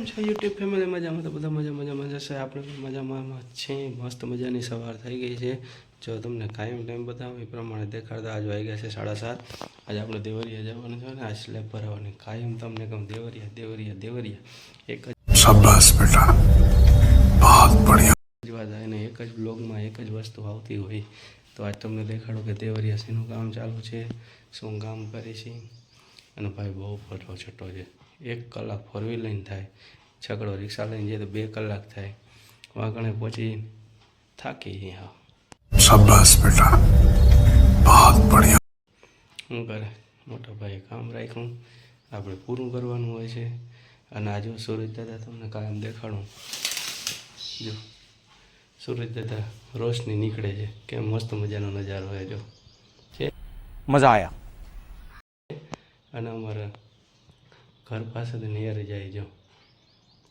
YouTube family મજામાં? તો બધા મજા મજા મજા છે? આપણે મજામાં છે. મસ્ત મજાની સવાર થઈ ગઈ છે. જો તમને કાયમ ટાઈમ બતાવો એ પ્રમાણે દેખાડતા આજ વાઈ ગયા છે સાડા સાત. આજે આપણે દેવરિયા જવાનું છે ને આજ સ્લેબ ભરાવાની. કાયમ તમને કહું દેવરિયા દેવરિયા દેવરિયા. એક જ શાબાશ બેટા. બહુત બઢિયા. જ વાત ને એક જ બ્લોગમાં એક જ વસ્તુ આવતી હોય. તો આજ તમને દેખાડો કે દેવરિયા શેનું કામ ચાલુ છે શું કામ કરે છે. અને ભાઈ બહુ ફોટો છટ્ટો છે. એક કલાક ફોર વ્હીલ લઈને થાય છગડો રિક્ષા લઈને જઈએ તો બે કલાક થાય. વાંકણે પહોંચી થાકી જઈએ હા. શાબાશ બેટા. બહુત બઢિયા. શું કરે મોટા ભાઈએ કામ રાખ્યું. આપણે પૂરું કરવાનું હોય છે. અને આ જો સુરજ દાદા તમને કાયમ દેખાડું. જો સુરજ દાદા રોશની નીકળે છે. કેમ મસ્ત મજાનો નજારો હોય જો. છે? મજા આવ્યા અને અમારા ઘર પાસેથી નેર જાય જો.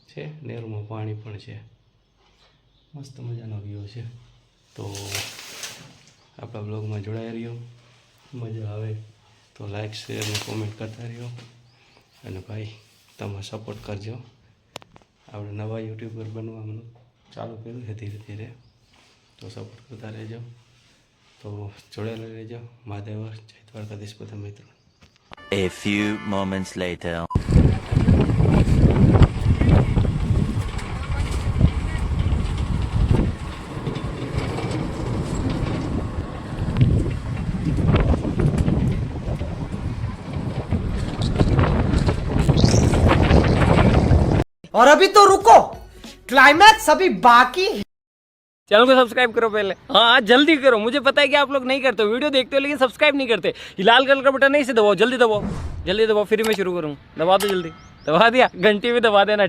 છે? નેરમાં પાણી પણ છે. મસ્ત મજાનો વ્યૂ છે. તો આપણા બ્લોગમાં જોડાઈ રહ્યો. મજા આવે તો લાઈક શેર અને કોમેન્ટ કરતા રહ્યો. અને ભાઈ, તમે સપોર્ટ કરજો. આપણે નવા યુટ્યુબર બનવાનું ચાલુ કર્યું છે ધીરે ધીરે. તો સપોર્ટ કરતા રહેજો. તો જોડાયેલા રહેજો. મહાદેવ, જય દ્વારકાધીશ બધા મિત્રો. A few moments later. और अभी तो रुको। क्लाइमैक्स अभी बाकी है। चैनल को सब्सक्राइब करो पहले। हाँ जल्दी करो। मुझे पता है कि आप लोग नहीं करते हो वीडियो देखते हो, लेकिन सब्सक्राइब नहीं करते। लाल कलर का बटन नहीं से दबाओ, जल्दी दबाओ। जल्दी दबाओ, फिर मैं शुरू करूँ। दबा दो जल्दी। दबा दिया, घंटी भी दबा देना